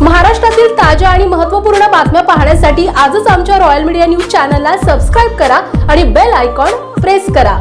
महाराष्ट्रातील ताज्या आणि महत्त्वपूर्ण बातम्या पाहण्यासाठी आजच आमच्या रॉयल मीडिया न्यूज चॅनलला सबस्क्राईब करा आणि बेल आयकॉन प्रेस करा.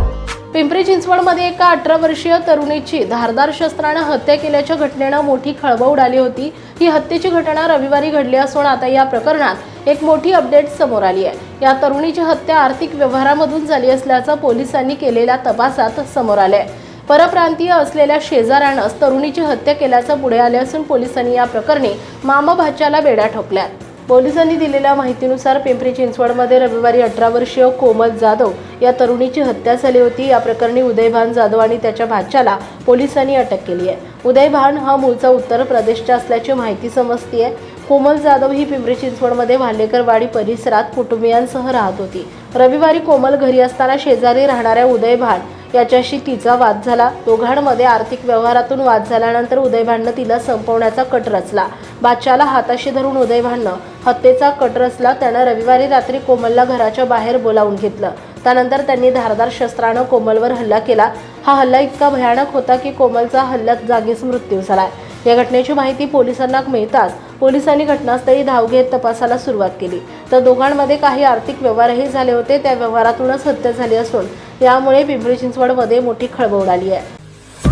पिंपरी चिंचवडमध्ये एका अठरा वर्षीय तरुणीची धारदार शस्त्रानं हत्या केल्याच्या घटनेनं मोठी खळबळ उडाली होती. ही हत्येची घटना रविवारी घडली असून आता या प्रकरणात एक मोठी अपडेट समोर आली आहे. या तरुणीची हत्या आर्थिक व्यवहारामधून झाली असल्याचं पोलिसांनी केलेल्या तपासात समोर आलं आहे परप्रांतीय असलेल्या शेजाऱ्यानंच तरुणीची हत्या केल्याचं पुढे आले असून पोलिसांनी या प्रकरणी मामा भाच्याला बेड्या ठोकल्यात. पोलिसांनी दिलेल्या माहितीनुसार पिंपरी चिंचवडमध्ये रविवारी अठरा वर्षीय कोमल जाधव या तरुणीची हत्या झाली होती. या प्रकरणी उदयभान जाधव आणि त्याच्या भाच्याला पोलिसांनी अटक केली आहे. उदयभान हा मूळचा उत्तर प्रदेशचा असल्याची माहिती समजतीये. कोमल जाधव ही पिंपरी चिंचवडमध्ये भालेकरवाडी परिसरात कुटुंबियांसह राहत होती. रविवारी कोमल घरी असताना शेजारी राहणाऱ्या उदयभान याच्याशी तिचा वाद झाला. दोघांमध्ये आर्थिक व्यवहारातून वाद झाल्यानंतर उदयभाननं तिला संपवण्याचा कट रचला. बादशाला हाताशी धरून उदयभाननं हत्येचा कट रचला. त्यानं रविवारी रात्री कोमलला घराच्या बाहेर बोलावून घेतलं. त्यानंतर त्यांनी धारदार शस्त्रानं कोमलवर हल्ला केला. हा हल्ला इतका भयानक होता की कोमलचा हल्ल्यात जागीच मृत्यू झालाय. या घटनेची माहिती पोलिसांना मिळताच पोलिसांनी घटनास्थळी धाव घेत तपासाला सुरुवात केली. तर दोघांमध्ये काही आर्थिक व्यवहारही झाले होते. त्या व्यवहारातूनच हत्या झाली असून यामुळे पिंपरी चिंचवडमध्ये मोठी खळबळ उडाली आहे.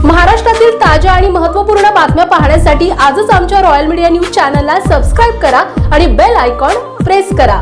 महाराष्ट्रातील ताज्या आणि महत्त्वपूर्ण बातम्या पाहण्यासाठी आजच आमच्या रॉयल मीडिया न्यूज चॅनलला सबस्क्राईब करा आणि बेल आयकॉन प्रेस करा.